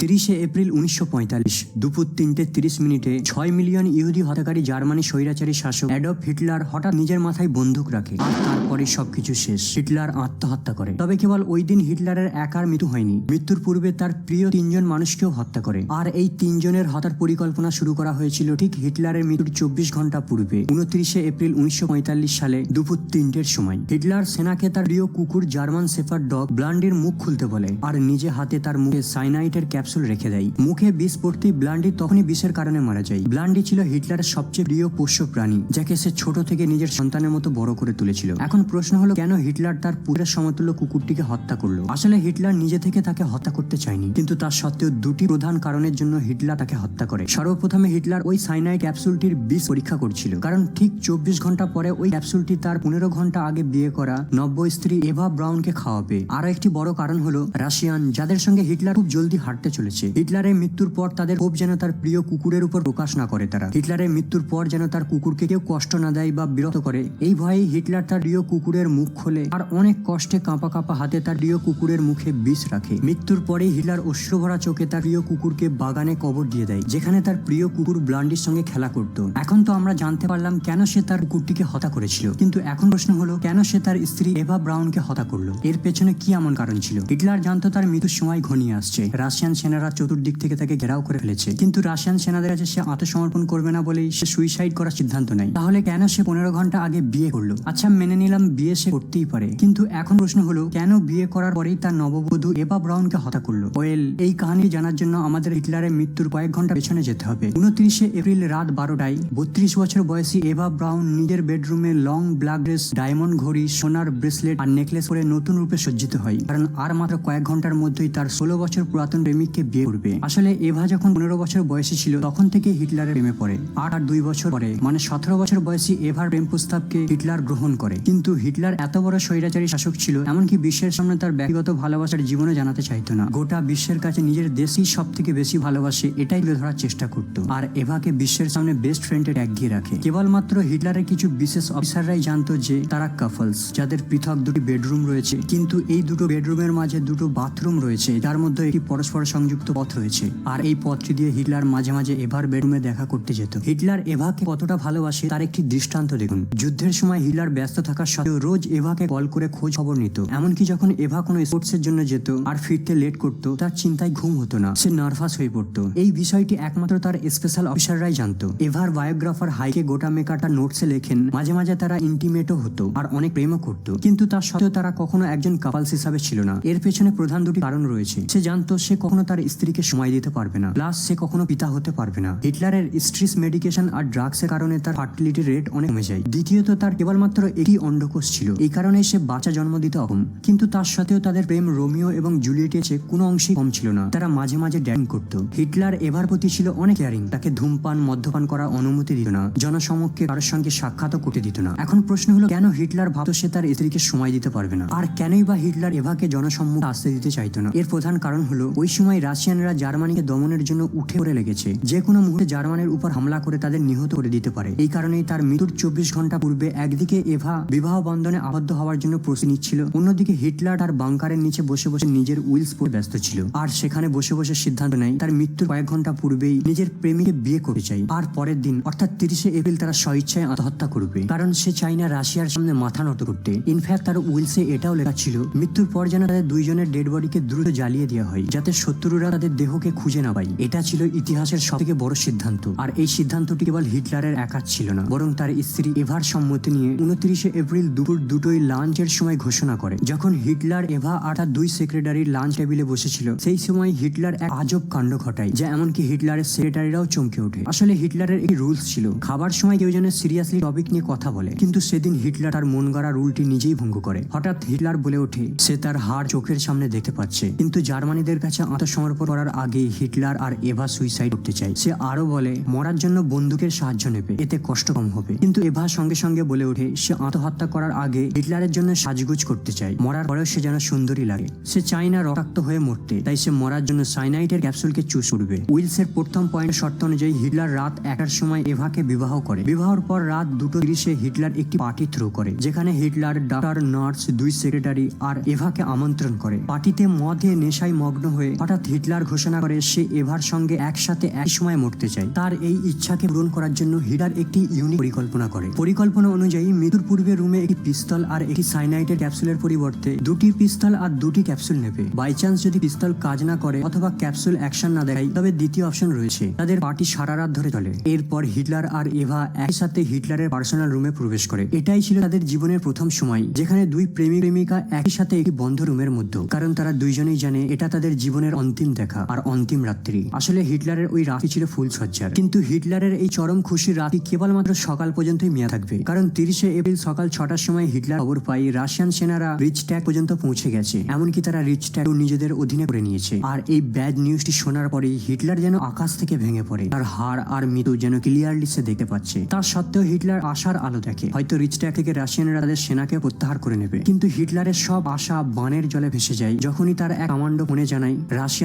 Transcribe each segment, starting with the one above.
তিরিশে এপ্রিল উনিশশো পঁয়তাল্লিশ, দুপুর তিনটে তিরিশ মিনিটে ছয় মিলিয়ন ইহুদি হত্যাকারী জার্মানি স্বৈরাচারী শাসক অ্যাডলফ হিটলার হঠাৎ নিজের মাথায় বন্দুক রাখে আর তারপরে সবকিছু শেষ। হিটলার আত্মহত্যা করে। তবে কেবল ওই দিন হিটলারের একার মৃত্যু হয়নি। মৃত্যুর পূর্বে তার প্রিয় তিনজন মানুষকেও হত্যা করে। আর এই তিনজনের হত্যার পরিকল্পনা শুরু করা হয়েছিল ঠিক হিটলারের মৃত্যুর চব্বিশ ঘণ্টা পূর্বে, উনত্রিশে এপ্রিল উনিশশো পঁয়তাল্লিশ সালে দুপুর তিনটের সময়। হিটলার সেনাকে তার প্রিয় কুকুর জার্মান সেফার ডগ ব্লান্ডির মুখ খুলতে বলে, আর নিজে হাতে তার মুখে সাইনাইটের ক্যাপসুল রেখে দেয়। মুখে বিষ পড়তেই ব্লান্ডি তখনই বিষের কারণে মারা যায়। ব্লান্ডি ছিল হিটলারের সবচেয়ে প্রিয় পোষ্য প্রাণী, যাকে সে ছোট থেকে নিজের সন্তানের মতো বড় করে তুলেছিল। এখন প্রশ্ন হলো, কেন হিটলার তার পুরের সমতুল্য কুকুরটিকে হত্যা করল? আসলে হিটলার নিজে থেকে তাকে হত্যা করতে চায়নি, কিন্তু তার সত্ত্বেও দুটি প্রধান কারণের জন্য হিটলার তাকে হত্যা করে। সর্বপ্রথমে হিটলার ওই সাইনাইড ক্যাপসুলটির বিষ পরীক্ষা করছিল, কারণ ঠিক চব্বিশ ঘণ্টা পরে ওই ক্যাপসুলটি তার পনেরো ঘণ্টা আগে বিয়ে করা নব্য স্ত্রী এভা ব্রাউনকে খাওয়াবে। আরও একটি বড় কারণ হলো, রাশিয়ান, যাদের সঙ্গে হিটলার খুব জলদি হাঁটতে চলেছে হিটলারের মৃত্যুর পর তাদের ক্ষোভ যেন তার প্রিয় কুকুরের উপর প্রকাশ না করে তারা। হিটলারের মৃত্যুর পর যেন তার কুকুরকে কেউ কষ্ট না দেয় বা বিরত করে। এই ভয়ে হিটলার তার প্রিয় কুকুরের মুখ খোলে আর অনেক কষ্টে কাঁপা কাঁপা হাতে তার প্রিয় কুকুরের মুখে বিষ রাখে। মৃত্যুর পরে হিটলার অশ্রুভরা চোখে তার প্রিয় কুকুরকে বাগানে কবর দিয়ে দেয়, যেখানে তার প্রিয় কুকুর ব্লান্ডির সঙ্গে খেলা করত। এখন তো আমরা জানতে পারলাম কেন সে তার কুকুরটিকে হত্যা করেছিল। কিন্তু এখন প্রশ্ন হলো, কেন সে তার স্ত্রী এভা ব্রাউনকে হত্যা করল? এর পেছনে কি এমন কারণ ছিল? হিটলার জানতো তার মৃত্যুর সময় ঘনিয়ে আসছে। রাশিয়ান সেনারা চতুর্দিক থেকে তাকে ঘেরাও করে ফেলেছে। কিন্তু রাশিয়ান সেনাদের কাছে সে আত্মসমর্পণ করবে না বলেই সে সুইসাইড করার সিদ্ধান্ত নেয়। তাহলে কেন সে পনেরো ঘণ্টা আগে বিয়ে করল? আচ্ছা মেনে নিলাম বিয়ে সে করতেই পারে। কিন্তু এখন প্রশ্ন হলো, কেন বিয়ে করার পরেই তার নববধূ এভা ব্রাউনকে হত্যা করল? ওয়েল, এই কাহিনী জানার জন্য আমাদের হিটলারের মৃত্যুর কয়েক ঘণ্টা পেছনে যেতে হবে। উনত্রিশে এপ্রিল রাত বারোটায় বত্রিশ বছর বয়সী এভা ব্রাউন নিজের বেডরুমে লং ব্ল্যাক ড্রেস, ডায়মন্ড ঘড়ি, সোনার ব্রেসলেট আর নেকলেস পরে নতুন রূপে সজ্জিত হয়। কারণ আর মাত্র কয়েক ঘণ্টার মধ্যেই তার ষোলো বছর পুরাতন প্রেমিককে বিয়ে করবে। আসলে এভা যখন পনেরো বছর বয়সী ছিল, তখন থেকে হিটলারের প্রেমে পড়ে। আর আর দুই বছর পরে মানে সতেরো বছর বয়সী এভার প্রেম প্রস্তাবকে হিটলার গ্রহণ করে। কিন্তু হিটলার এত বড় স্বৈরাচারী শাসক ছিল, এমনকি বিশ্বের সামনে তার ব্যক্তিগত ভালোবাসার জীবনে জানাতে চাইতো না। গোটা বিশ্বের কাছে নিজের দেশই সব থেকে বেশি ভালোবাসে, এটাই তুলে ধরার চেষ্টা করত। আর এভাকে বিশ্বের সামনে বেস্ট ফ্রেন্ডে ট্যাগ দিয়ে রাখে। কেবলমাত্র হিটলারের কিছু বিশেষ অফিসাররাই জানতো যে, তারা কাপলস যাদের পৃথক দুটি বেডরুম রয়েছে। কিন্তু এই দুটো বেডরুমের মাঝে দুটো বাথরুম রয়েছে, যার মধ্যে একটি পরস্পর সংযুক্ত পথ রয়েছে। আর এই পথটি দিয়ে হিটলার মাঝে মাঝে এভার বেডরুমে দেখা করতে যেত। হিটলার এভাকে কতটা ভালোবাসে তার একটি দৃষ্টান্ত দেখুন। যুদ্ধের সময় হিটলার ব্যস্ত থাকার সত্ত্বেও রোজ এভাকে কল করে খোঁজ খবর নিত। এমনকি যখন এভা কোনো স্পোর্টসের জন্য যেত আর ফিরতে লেট করতো, তার চিন্তায় ঘুম হতো না। সে নার্ভাস হয়ে পড়তো। এই বিষয়টি একমাত্র তার স্পেশাল অফিসাররাই জানতো। এভার বায়োগ্রাফার হাইকে গোটা মেকাটা নোটসে লেখেন, মাঝে মাঝে তারা ইন্টিমেটও হতো আর অনেক প্রেমও করতো। কিন্তু তার সত্ত্বেও তারা কখনো একজন কাপালস হিসাবে ছিল না। এর পেছনে প্রধান দুটি কারণ রয়েছে। সে জানতো সে কখনো তার স্ত্রীকে সময় দিতে পারবে না। প্লাস সে কখনো পিতা হতে পারবে না। হিটলারের স্ট্রিস মেডিকেশন আর ড্রাগসের কারণে তার ফার্টিলিটি রেট অনেক কমে যায়। দ্বিতীয়ত, তার কেবলমাত্র একটি অন্ডকোষ ছিল। এই কারণে সে বাচ্চা জন্ম দিতে অক্ষম। কিন্তু তার সাথেও তাদের প্রেম রোমিও এবং জুলিয়েটের চেয়ে কোনো অংশেই কম ছিল না। তারা মাঝে মাঝে ড্যান করত। হিটলার এভার প্রতি ছিল অনেক কেয়ারিং তাকে ধূমপান, মদ্যপান করার অনুমতি দিত না। জনসমক্ষে কারোর সঙ্গে সাক্ষাৎও করতে দিত না। এখন প্রশ্ন হলো, কেন হিটলার ভাবতো সে তার স্ত্রীকে সময় দিতে পারবে না? আর কেনই বা হিটলার এভাকে জনসম্মুখে আসতে দিতে চাইতো না? এর প্রধান কারণ হলো, ওই সময় রাশিয়ানরা জার্মানিকে দমনের জন্য উঠে পড়ে লেগেছে। যে কোনো মুহূর্তে জার্মানির উপর হামলা করে তাদের নিহত করে দিতে পারে। এই কারণেই তার মৃত্যুর চব্বিশ ঘণ্টা পূর্বে একদিকে এভা বিবাহ বন্ধনে আবদ্ধ হওয়ার জন্য প্রস্তুতি নিচ্ছিল, অন্যদিকে হিটলার তার বাংকারের নিচে বসে বসে নিজের উইলস পরে ব্যস্ত ছিল। আর সেখানে বসে বসে সিদ্ধান্ত নেয়, তার মৃত্যুর কয়েক ঘণ্টা পূর্বেই নিজের প্রেমিকে বিয়ে করতে চাই আর পরের দিন, অর্থাৎ তিরিশে এপ্রিল তারা স্বইচ্ছায় আত্মহত্যা করবে। কারণ সে চাই না রাশিয়ার সামনে মাথা নত করতে। ইনফ্যাক্ট তার উইলসে এটাও লেখা ছিল, মৃত্যুর পর যেন তাদের দুইজনের ডেড বডিকে দ্রুত জ্বালিয়ে দেওয়া হয়, যাতে শত্রুরা তাদের দেহকে খুঁজে না পায়। এটা ছিল ইতিহাসের সব থেকে বড় সিদ্ধান্ত। আর এই সিদ্ধান্তটি কেবল হিটলারের একার ছিল না, বরং তার স্ত্রী এভার সম্মতি নিয়ে উনত্রিশে এপ্রিল দুপুর দুটোই লাঞ্চের সময় ঘোষণা করে। যখন হিটলার এভা আর তার দুই সেক্রেটারি লাঞ্চ টেবিলে বসেছিল, সেই সময় হিটলার এক আজব কাণ্ড ঘটায়, যা এমনকি হিটলারের সেক্রেটারিরাও চমকে ওঠে। আসলে হিটলারের একটি রুলস ছিল, খাবার সময় কেউ যেন সিরিয়াসলি টপিক নিয়ে কথা বলে, কিন্তু সেদিন হিটলার তার মন গড়া রুলটি নিজেই ভঙ্গ করে। হঠাৎ হিটলার বলে ওঠে, সে তার হাড় চোখের সামনে দেখতে পাচ্ছে। কিন্তু জার্মানিদের কাছে আত্মসমর্পণ করার আগে হিটলার আর এভা সুইসাইড করতে চায়। সে আরও বলে, মরার জন্য বন্দুকের সাহায্য নেবে, এতে কষ্ট কম হবে। কিন্তু এভা সঙ্গে সঙ্গে বলে ওঠে, সে আত্মহত্যা করার আগে হিটলারের জন্য সাজগুজ করতে চায়। মরার পরেও সে যেন সুন্দরী লাগে। সে চায় না রক্তাক্ত হয়ে মরতে, তাই সে মরার জন্য সাইনাইটের ক্যাপসুলকে চুজ করবে। উইলসের প্রথম পয়েন্ট শর্ত অনুযায়ী হিটলার রাত একটার সময় এভাকে বিবাহ করে। বিবাহর পর রাত দুটো তিরিশে হিটলার একটি পার্টি থ্রো করে, যেখানে হিটলার, ডাক্তার, নার্স, দুই সেক্রেটারি আর এভাকে আমন্ত্রণ করে। পার্টিতে মদে নেশায় মগ্ন হয়ে হঠাৎ হিটলার ঘোষণা করে সে এভার সঙ্গে একসাথে এক সময় মরতে চায়। তার এই ইচ্ছাকে পূরণ করার জন্য হিটলার একটি ইউনিক পরিকল্পনা করে। পরিকল্পনা অনুযায়ী মৃত্যুর পূর্বে রুমে একটি পিস্তল আর একটি সাইনাইটের ক্যাপসুলের পরিবর্তে দুটি পিস্তল আর দুটি ক্যাপসুল নেবে। বাই চান্স যদি পিস্তল কাজ না করে অথবা ক্যাপসুল অ্যাকশন না দেয় তবে দ্বিতীয় অপশন রয়েছে। তাদের পার্টি সারা রাত ধরে চলে। এরপর হিটলার আর এভা একই সাথে হিটলারের পার্সোনাল রুমে প্রবেশ করে। এটাই ছিল তাদের জীবনের প্রথম সময়, যেখানে দুই প্রেমিক প্রেমিকা একই সাথে একটি বন্ধ রুমের মধ্যে। কারণ তারা দুইজনেই জানে, এটা তাদের জীবনের অন্তিম দেখা আর অন্তিম রাত্রি। আসলে হিটলারের ওই রাতই ছিল ফুল সজ্জার কিন্তু হিটলারের এই চরম খুশির রাতই কেবলমাত্র সকাল পর্যন্তই মেয়া থাকবে। কারণ তিরিশে এপ্রিল সকাল ছটার সময় হিটলার খবর পাই রাশিয়ান সেনারা রিচ ট্যাগ পর্যন্ত পৌঁছে গেছে। এমনকি তারা রিচ ট্যাগ নিজেদের অধীনে করে নিয়েছে। আর এই ব্যাড নিউজটি শোনার পরেই হিটলার যেন আকাশ থেকে ভেঙে পড়ে। তার হাড় আর মৃত্যু যেন ক্লিয়ারলি সে দেখতে পাচ্ছে। তার সত্ত্বেও হিটলার আশার আলো দেখে। হয়তো রিচ ট্যাগ থেকে রাশিয়ানরা তাদের সেনাকে প্রত্যাহার করে নেবে। কিন্তু হিটলারের সব আশা বানের জলে ভেসে যায়। যখনই তার এক কমান্ডো ফোনে জানায়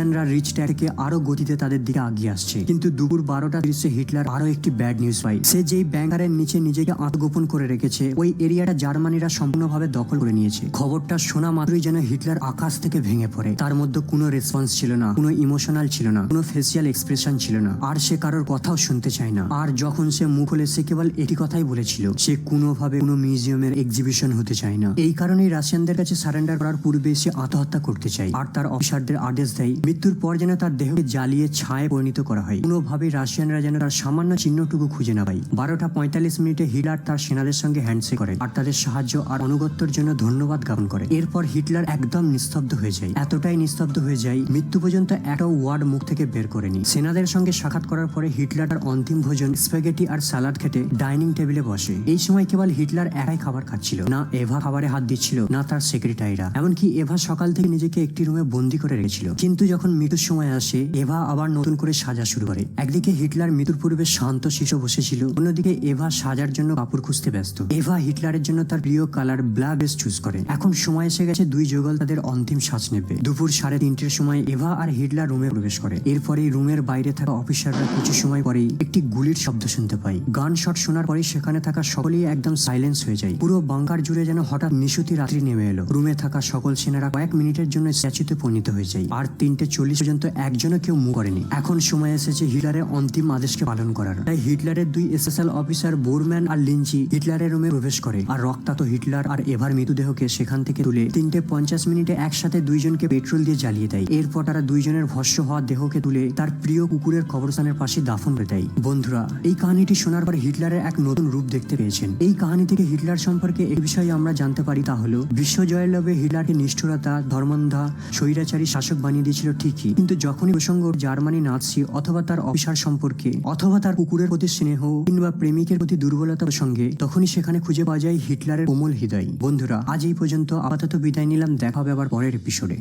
রাশিয়ানরা রিচ ট্যাগকে আরও গতিতে তাদের দিকে আগিয়ে আসছে। কিন্তু দুপুর বারোটা তিরিশে হিটলার আরও একটি ব্যাড নিউজ পায়। সে যেই ব্যাংকারের নিচে নিজেকে আত্মগোপন করে রেখেছে, ওই এরিয়াটা জার্মানিরা সম্পূর্ণভাবে দখল করে নিয়েছে। খবরটা শোনা মাত্রই যেন হিটলার আকাশ থেকে ভেঙে পড়ে। তার মধ্যে কোনো রেসপন্স ছিল না, কোনো ইমোশনাল ছিল না, কোনো ফেসিয়াল এক্সপ্রেশন ছিল না। আর সে কারোর কথাও শুনতে চায় না। আর যখন সে মুখ খুলে, সে কেবল এটি কথাই বলেছিল, সে কোনোভাবে কোনো মিউজিয়ামের এক্সিবিশন হতে চায় না। এই কারণেই রাশিয়ানদের কাছে সারেন্ডার করার পূর্বে সে আত্মহত্যা করতে চায়। আর তার অফিসারদের আদেশ দেয় মৃত্যুর পর যেন তার দেহকে জ্বালিয়ে ছায়ে পরিণত করা হয়। কোনোভাবে রাশিয়ানরা যেন তার সামান্য চিহ্নটুকু খুঁজে না পায়। বারোটা পঁয়তাল্লিশ মিনিটে হিটলার তার সেনাদের সঙ্গে হ্যান্ডশেক করে আর তাদের সাহায্য আর অনুগত্যর জন্য ধন্যবাদ জ্ঞাপন করে। এরপর হিটলার একদম নিস্তব্ধ হয়ে যায়। এতটাই নিস্তব্ধ হয়ে যায়, মৃত্যু পর্যন্ত একটা ওয়ার্ড মুখ থেকে বের করেনি। সেনাদের সঙ্গে সাক্ষাৎ করার পরে হিটলার তার অন্তিম ভোজন স্প্যাগেটি আর সালাড খেতে ডাইনিং টেবিলে বসে। এই সময় কেবল হিটলার একাই খাবার খাচ্ছিল। না এভা খাবারে হাত দিচ্ছিল, না তার সেক্রেটারিরা। এমনকি এভা সকাল থেকে নিজেকে একটি রুমে বন্দি করে রেখেছিল। কিন্তু যখন মৃত্যুর সময় আসে, এভা আবার নতুন করে সাজা শুরু করে। একদিকে হিটলার মৃত্যুর পূর্বে শান্ত শিশু বসেছিল, অন্যদিকে এভা সাজার জন্য কাপড় খুঁজতে ব্যস্ত। এভা হিটলারের জন্য তার প্রিয় কালার ব্ল্যাক বেস চুজ করে। এখন সময় এসে গেছে, দুই যুগল তাদের অন্তিম শ্বাস নেবে। দুপুর সাড়ে তিনটের সময় এভা আর হিটলার রুমে প্রবেশ করে। এরপরে রুমের বাইরে থাকা অফিসাররা কিছু সময় পরেই একটি গুলির শব্দ শুনতে পায়। গান শট শোনার পরে সেখানে থাকা সকলেই একদম সাইলেন্স হয়ে যায়। পুরো বাংকার জুড়ে যেন হঠাৎ নিশুতি রাত্রি নেমে এলো। রুমে থাকা সকল সেনারা কয়েক মিনিটের জন্য স্ট্যাচুতে পরিণত হয়ে যায়। আর তিনটে চল্লিশ পর্যন্ত একজনও কেউ মুখ করেনি। এখন সময় এসেছে হিটলারের অন্তিম আদেশকে পালন করার। তাই হিটলারের দুই স্পেশাল অফিসার বোরম্যান আর লিঞ্চি হিটলারের রুমে প্রবেশ করে। আর রক্তাক্ত হিটলার আর এভার মৃতদেহকে সেখান থেকে তুলে তিনটে পঞ্চাশ মিনিটে একসাথে দুইজনকে পেট্রোল দিয়ে জ্বালিয়ে দেয়। এরপর তারা দুইজনের ভস্য হওয়া দেহকে তুলে তার প্রিয় কুকুরের কবরস্থানের পাশে দাফন দেয়। বন্ধুরা, এই কাহিনীটি শোনার পর হিটলারের এক নতুন রূপ দেখতে পেয়েছেন। এই কাহিনী থেকে হিটলার সম্পর্কে এই বিষয়ে আমরা জানতে পারি তা হলো, বিশ্বজয়ের লোভে হিটলারকে নিষ্ঠুরতা, ধর্মন্ধা, স্বৈরাচারী শাসক বানিয়ে দিয়েছিল ঠিকই। কিন্তু যখনই প্রসঙ্গ জার্মানি নাচি অথবা তার অফিসার সম্পর্কে অথবা তার কুকুরের প্রতি স্নেহ কিংবা প্রেমিকের প্রতি দুর্বলতা প্রসঙ্গে, তখনই সেখানে খুঁজে পাওয়া যায় হিটলারের কোমল হৃদয়। বন্ধুরা, আজ এই পর্যন্ত আপাতত বিদায় নিলাম, দেখা হবে আবার পরের এপিসোডে